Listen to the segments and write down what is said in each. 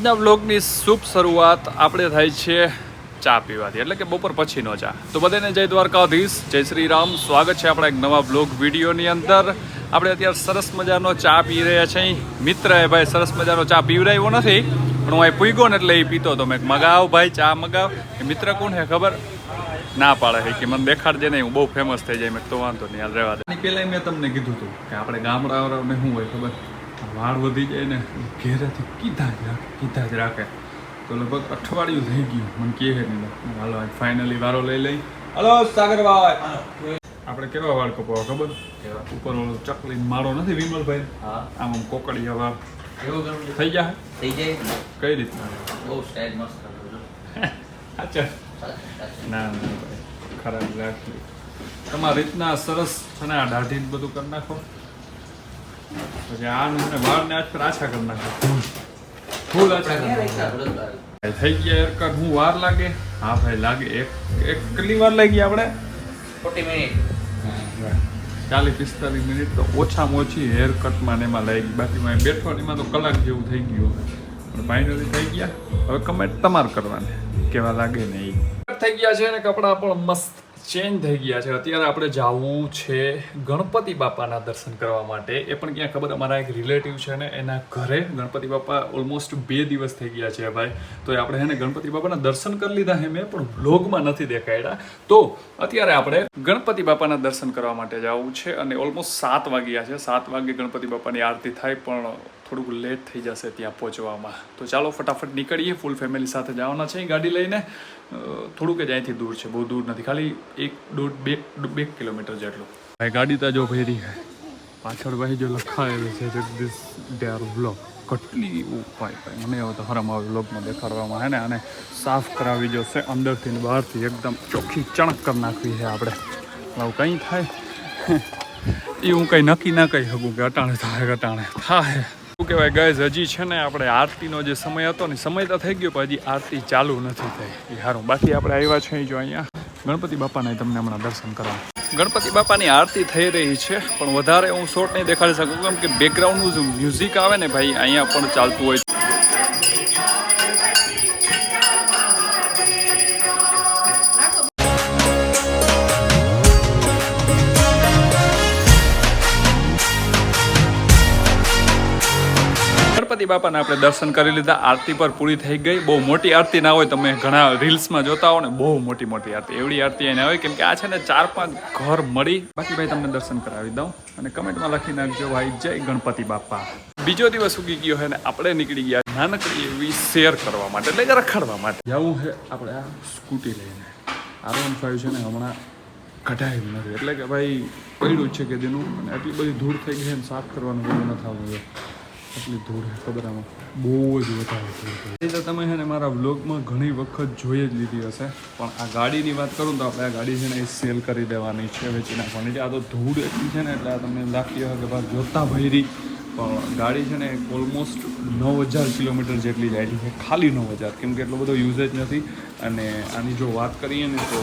આજના બ્લોગની શુભ શરૂઆત આપણે થાય છે ચા પીવાથી, એટલે કે બપોર પછીનો ચા. તો બધાને જય દ્વારકાધીશ, જય શ્રી રામ સ્વાગત છે આપણા એક નવા બ્લોગ વિડીયોની અંદર. આપણે અત્યારે સરસ મજાનો ચા પી રહ્યા છીએ મિત્ર એ ભાઈ સરસ મજાનો ચા પીવડાવ્યો નથી, પણ હું અહીં પૂગ્યો ને એટલે એ પીતો તો મેં મગાવ ભાઈ, ચા મગાવ. એ મિત્ર કોણ છે ખબર? ના પાડે છે કે મને દેખાડજે નહીં, હું બહુ ફેમસ થઈ જાય, મેં તો વાંધો નહીં, હાલ રહેવા દે. પહેલાં મેં તમને કીધું હતું કે આપણે ગામડા શું હોય ખબર? વાળ વધી જાય ને ઘેરેથી કીધા જ રાખે કીધા જ રાખે. તો લગભગ અઠવાડિયું થઈ ગયું મને કહે છે નહીં હાલો આજ ફાઇનલી વારો લઈ લઈ. હલો સાગરભાઈ. આપણે કેવા વાળ કપાવા ખબર? ઉપર વાળો ચકલી મારો નથી વિમલભાઈ? હા. આમ આમ કોકડિયા વાળ થઈ ગયા? થઈ જાય. કઈ રીતના? બહુ સ્ટાઇલ મસ્ત અચ્છા ના ના ભાઈ. ખરાબ લાગતું તમારી રીતના સરસ છે ને આ દાઢી બધું કરી નાખો. પછી આ ને વાળ આજ પર આછા કરી નાખો. ફૂલ ફૂલ આછા કરી થઈ ગયા હેરકટ હું વાર લાગે? હા ભાઈ લાગે. એક એક કેટલી વાર લાગી આપણે? Forty minute. ચાલીસ પિસ્તાલીસ મિનિટ તો ઓછામાં ઓછી હેર કટમાં ને એમાં લાગી. બાકી માં બેઠો ને એમાં તો કલાક જેવું થઈ ગયું પણ ફાઇનલી થઈ ગયા. હવે કમેન્ટ તમારે કરવાની. કેવા લાગે ને એ થઈ ગયા છે ને કપડાં પણ મસ્ત ચેન્જ થઈ ગયા છે. અત્યારે આપણે જવું છે ગણપતિ બાપાના દર્શન કરવા માટે. એ પણ ક્યાં ખબર? અમારા એક રિલેટિવ છે ને, એના ઘરે ગણપતિ બાપા ઓલમોસ્ટ બે દિવસ થઈ ગયા છે ભાઈ. તો આપણે એને ગણપતિ બાપાના દર્શન કરી લીધા હે મેં, પણ વ્લોગમાં નથી દેખાડ્યા તો અત્યારે આપણે ગણપતિ બાપાના દર્શન કરવા માટે જવું છે અને ઓલમોસ્ટ સાત વાગ્યા છે. સાત વાગે ગણપતિ બાપાની આરતી થાય, પણ થોડુંક લેટ થઈ જશે ત્યાં પહોંચવામાં. તો ચાલો ફટાફટ નીકળીએ ફૂલ ફેમિલી સાથે જવાના છે ગાડી લઈને. થોડુંક જ અહીંથી દૂર છે, બહુ દૂર નથી, ખાલી એક દોઢ બે બે કિલોમીટર જેટલું. ભાઈ, ગાડી તો જો ભેરી પાછળ ભાઈ જો લખાયેલું છે, જગદીશ ડેર બ્લોક કેટલી ઉપાય ભાઈ, મને હવે તો હરમ આવે બ્લોગમાં દેખાડવામાં, હે ને? આને સાફ કરાવી જોશે, અંદરથી ને બહારથી એકદમ ચોખ્ખી ચણક કરી નાખવી છે આપણે. આવું કંઈ થાય? એ હું કંઈ નક્કી ના કહી શકું કે અટાણે થાય અટાણે થાય. કહેવાય ગાય હજી છે ને આપણે આરતીનો જે સમય હતો ને, સમય તો થઈ ગયો, પણ હજી આરતી ચાલુ નથી થઈ. એ સારું બાકી આપણે આવ્યા છીએ જો અહીંયા. ગણપતિ બાપાના તમને હમણાં દર્શન કરવા. ગણપતિ બાપાની આરતી થઈ રહી છે, પણ વધારે હું શોર્ટ નહીં દેખાડી શકું, કેમ કે બેકગ્રાઉન્ડનું જે મ્યુઝિક આવે ને ભાઈ, અહીંયા પણ ચાલતું હોય બાપાના આપણે દર્શન કરી લીધા. આરતી પર પૂરી થઈ ગઈ. બહુ મોટી આરતી ના હોય તમે ઘણા રીલ્સમાં જોતા હો ને બહુ મોટી મોટી આરતી. એવડી આરતી એને હોય. કેમ કે આ છે ને ચાર પાંચ ઘર મળી. બાકી ભાઈ તમને દર્શન કરાવી દઉં અને કમેન્ટમાં લખી નાખજો ભાઈ, જય ગણપતિ બાપા. બીજો દિવસ ઉગી ગયો છે ને આપણે નીકળી ગયા નાનકડી એવી શેર કરવા માટે, એટલે કે રખડવા માટે. જવું છે આપણે આ સ્કૂટી લઈને. આર વન ફાઈવ છે ને હમણાં કઢાયું નથી. એટલે કે ભાઈ પડ્યું છે કે તેનું અને આટલી બધી ધૂળ થઈ ગઈ છે ને સાફ કરવાનું બધું ન થવું જોઈએ. એટલી ધૂળ ખબર આમાં? બહુ જ વધારે ધૂળ એ તો તમે છે ને મારા વ્લોગમાં ઘણી વખત જોઈ જ લીધી હશે. પણ આ ગાડીની વાત કરું તો આપણે આ ગાડી છે ને એ સેલ કરી દેવાની છે, વેચી નાખવાની છે. આ તો ધૂળ એટલી છે ને એટલે તમને લાગતી હોય કે ભાઈ જોતા ભયરી પણ ગાડી છે ને ઓલમોસ્ટ નવ હજાર કિલોમીટર જેટલી જાય છે. ખાલી નવ હજાર, કેમ કે એટલો બધો યુઝેજ નથી. અને આની જો વાત કરીએ ને તો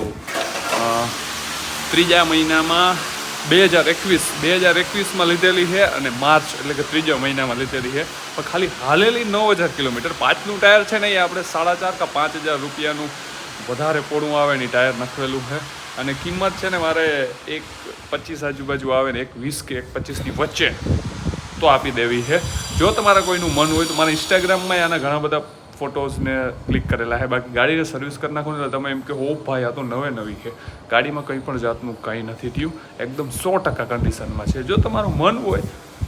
ત્રીજા મહિનામાં બે હજાર એકવીસ, બે હજાર એકવીસમાં લીધેલી છે અને માર્ચ એટલે કે ત્રીજા મહિનામાં લીધેલી છે. પણ ખાલી હાલેલી નવ હજાર કિલોમીટર. પાંચનું ટાયર છે ને, એ આપણે સાડા ચાર કે પાંચ હજાર રૂપિયાનું વધારે પોળું આવે ને ટાયર નખવેલું છે. અને કિંમત છે ને, મારે એક પચીસ આજુબાજુ આવે ને, એક વીસ કે એક પચીસની વચ્ચે તો આપી દેવી છે. જો તમારા કોઈનું મન હોય તો મારા ઇન્સ્ટાગ્રામમાં આના ઘણા બધા ફોટોઝને ક્લિક કરેલા છે બાકી ગાડીને સર્વિસ કરી નાખો એટલે તમે એમ કે હો ભાઈ, આ તો નવે નવી છે. ગાડીમાં કંઈ પણ જાતનું કંઈ નથી થયું. એકદમ સો ટકા કન્ડિશનમાં છે. જો તમારું મન હોય,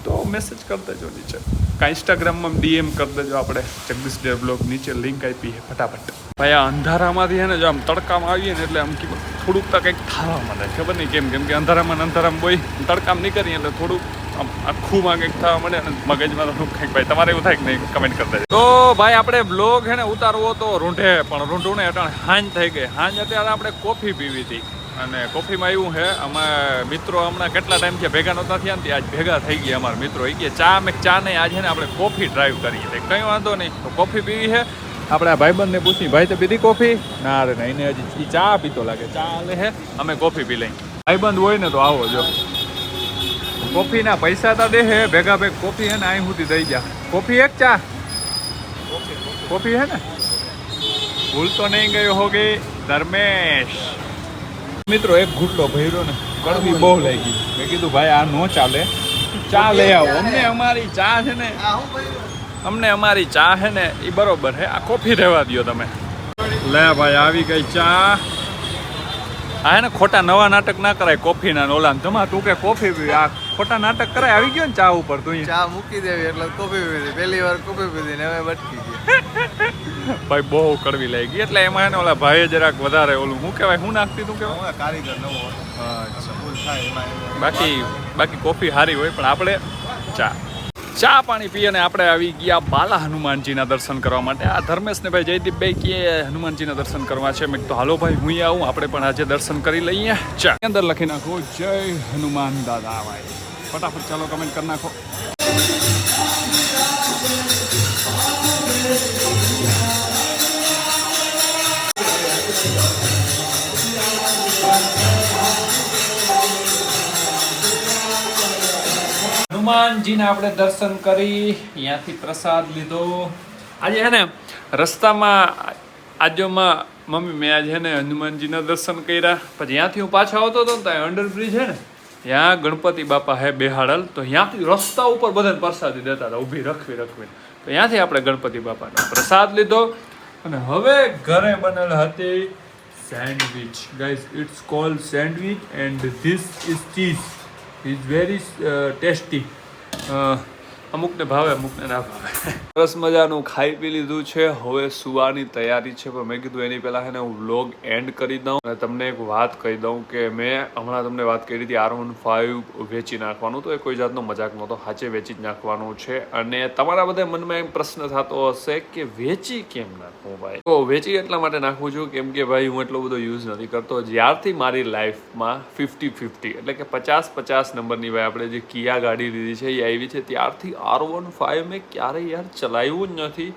તો મેસેજ કરી દેજો નીચે. કાં ઇન્સ્ટાગ્રામમાં ડીએમ કરી દેજો આપણે. જગદીશ બ્લોગ નીચે લિંક આપી છે ફટાફટ. ભાઈ, આ અંધારામાંથી ને, જો આમ તડકામાં આવીએ ને એટલે આમ થોડુંક તો કંઈક થવા મળે ખબર નહીં કેમ કેમ કે અંધારામાં અંધારામાં બોય તડકામ નહીં કરીએ એટલે થોડુંક આમ આખુંમાં કંઈક થવા મળે અને મગજમાં તો કંઈક ભાઈ. તમારે એવું થાય કે નહીં? કમેન્ટ કરતા તો ભાઈ, આપણે બ્લોગ છે ને ઉતારવો તો રૂંઢે, પણ રૂંઢું ને અટાણે હાંજ થઈ ગઈ. હાંજ અત્યારે આપણે કોફી પીવી હતી. અને કોફીમાં એવું છે, અમે મિત્રો હમણાં કેટલા ટાઈમથી ભેગા નહોતા થયા ને આજ ભેગા થઈ ગયા અમારા મિત્રો. એ કે ચા મેં ચા નહીં, આજે ને આપણે કોફી ડ્રાઈવ કરીએ એટલે કંઈ વાંધો નહીં. તો કોફી પીવી છે. આપણે આ ભાઈબંધને પૂછી ભાઈ, તો પીધી કોફી? ના રે, નહીં એને હજી ચા પીતો લાગે. ચા લે હે, અમે કોફી પી લઈ ભાઈબંધ હોય ને તો આવો જો. કોફીના પૈસા તો દે હે ભેગા ભેગ કોફી હે ને અહીં સુધી દઈ જા કોફી એક ચા? કોફી હે ને? ભૂલ તો નહીં ગયો હોગે ધર્મેશ. મિત્રો એક ઘૂંટલો ભર્યો ને કડવી બહુ લાગી. મેં કીધું ભાઈ આ નો ચાલે. ચા લઈ આવો. અમને અમારી ચા છે ને અમને અમારી ચા છે ને એ બરોબર છે આ કોફી રહેવા દ્યો તમે. લે ભાઈ આવી ગઈ ચા. આ હે ને ખોટા નવા નાટક ના કરાય કોફી ના ઓલા જમા તું કે કોફી પીવી? આ ખોટા નાટક કરાય આવી ગયો ને ચા ઉપર તું ચા મૂકી દેવી એટલે કોફી પીધી. પહેલી વાર કોફી પીધી ને હવે બટકી ગઈ. ભાઈ બહુ કડવી લાગી એટલે એમાં એને ઓલા ભાઈએ જરાક વધારે ઓલું હું કહેવાય હું નાખતી તું કેવું કારીગર નવો બાકી બાકી કોફી સારી હોય પણ આપણે ચા. ચા પાણી પી અને આપણે આવી ગયા બાલા હનુમાનજીના દર્શન કરવા માટે. આ ધર્મેશને ભાઈ જયદીપભાઈ કે હનુમાનજીના દર્શન કરવા છે. મેં કીધું હાલો ભાઈ હું આવું આપણે પણ આજે દર્શન કરી લઈએ. ચા. અંદર લખી નાખો જય હનુમાન દાદા. ભાઈ ફટાફટ ચાલો કમેન્ટ કરી નાખો. હનુમાનજીને આપણે દર્શન કરી ત્યાંથી પ્રસાદ લીધો. આજે હે ને, રસ્તામાં, આજોમાં મમ્મી મેં આજે હે ને હનુમાનજીના દર્શન કર્યા. પછી ત્યાંથી હું પાછો આવતો હતો ને ત્યાં અંડરબ્રિજ છે ને ત્યાં ગણપતિ બાપા હે બેહાડલ, તો ત્યાંથી રસ્તા ઉપર બધાને પ્રસાદી દેતા હતા, ઊભી રખવી રખવી તો ત્યાંથી આપણે ગણપતિ બાપાનો પ્રસાદ લીધો અને હવે ઘરે બનેલ હતી sandwich. Guys it's call sandwich and this is cheese is very tasty અમુકને ભાવે, અમુકને ના ભાવે. સરસ મજાનું ખાઈ પી લીધું છે, હવે સુવાની તૈયારી છે, પણ મેં કીધું એની પહેલાં છે ને હું વ્લોગ એન્ડ કરી દઉં અને તમને એક વાત કહી દઉં કે મેં હમણાં તમને વાત કરી હતી આર વન ફાઇવ વેચી નાખવાનું, તો એ કોઈ જાતનો મજાક નહોતો સાચે વેચી જ નાખવાનું છે. અને તમારા બધા મનમાં એમ પ્રશ્ન થતો હશે કે વેચી કેમ નાખવું ભાઈ? તો વેચી એટલા માટે નાખું છું કેમ કે ભાઈ હું એટલો બધો યુઝ નથી કરતો. જ્યારથી મારી લાઈફમાં ફિફ્ટી ફિફ્ટી એટલે કે પચાસ પચાસ નંબરની ભાઈ આપણે જે કિયા ગાડી લીધી છે, એ આવી છે, ત્યારથી આર વન ફાઇવ મેં ક્યારેય યાર ચલાવ્યું જ નથી.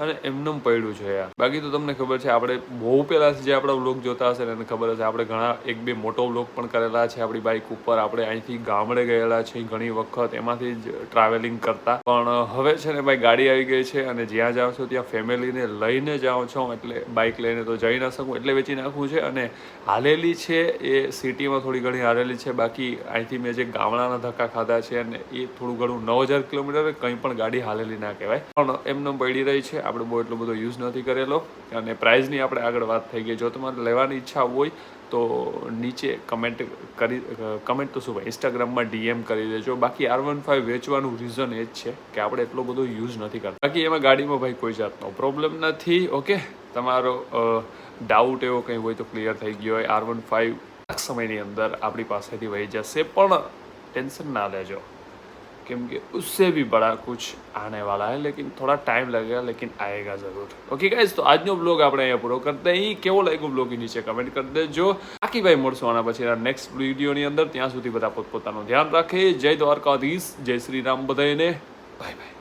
અને એમનેમ પડ્યું છે યાર. બાકી તો તમને ખબર છે, આપણે બહુ પહેલાં જે આપણા વ્લોગ જોતા હશે એને ખબર હશે, આપણે ઘણા એક બે મોટો વ્લોગ પણ કરેલા છે, આપણી બાઇક ઉપર. આપણે અહીંથી ગામડે ગયેલા છે ઘણી વખત, એમાંથી જ ટ્રાવેલિંગ કરતા. પણ હવે છે ને ભાઈ, ગાડી આવી ગઈ છે અને જ્યાં જાઓ છો, ત્યાં ફેમિલીને લઈને જાઓ છો. એટલે બાઇક લઈને તો જઈ ના શકું, એટલે વેચી નાખવું છે. અને હાલેલી છે, એ સિટીમાં થોડી ઘણી હાલેલી છે. બાકી અહીંથી મેં જે ગામડાના ધક્કા ખાધા છે અને એ થોડું ઘણું નવ હજાર કિલોમીટર કંઈ પણ ગાડી હાલેલી ના કહેવાય. પણ એમને પડી રહી છે. આપણે બહુ એટલો બધો યુઝ નથી કરેલો. અને પ્રાઇઝની આપણે આગળ વાત થઈ ગઈ. જો તમારે લેવાની ઈચ્છા હોય તો નીચે કમેન્ટ કરી કમેન્ટ તો શું ભાઈ ઇન્સ્ટાગ્રામમાં ડીએમ કરી દેજો. બાકી આર વન ફાઈવ વેચવાનું રીઝન એ જ છે કે આપણે એટલો બધો યુઝ નથી કરતા. બાકી એમાં ગાડીમાં ભાઈ કોઈ જાતનો પ્રોબ્લેમ નથી ઓકે તમારો ડાઉટ એવો કંઈ હોય તો ક્લિયર થઈ ગયો હોય. આર વન ફાઈવ સમયની અંદર આપણી પાસેથી વહી જશે, પણ ટેન્શન ના લેજો. क्योंकि उससे भी बड़ा कुछ आने वाला है, लेकिन थोड़ा टाइम लगेगा, लेकिन आएगा ज़रूर। ઓકે ગાઈઝ તો આજનો બ્લોગ આપણે અહીંયા પૂરો કરી અહીં કેવો લાગ્યો બ્લોગ નીચે કમેન્ટ કરી દેજો બાકી ભાઈ મળશું આના પછી નેક્સ્ટ વિડીયોની અંદર ત્યાં સુધી બધા પોતપોતાનું ધ્યાન રાખે. જય દ્વારકાધીશ, જય શ્રી રામ બધાને બાય બાય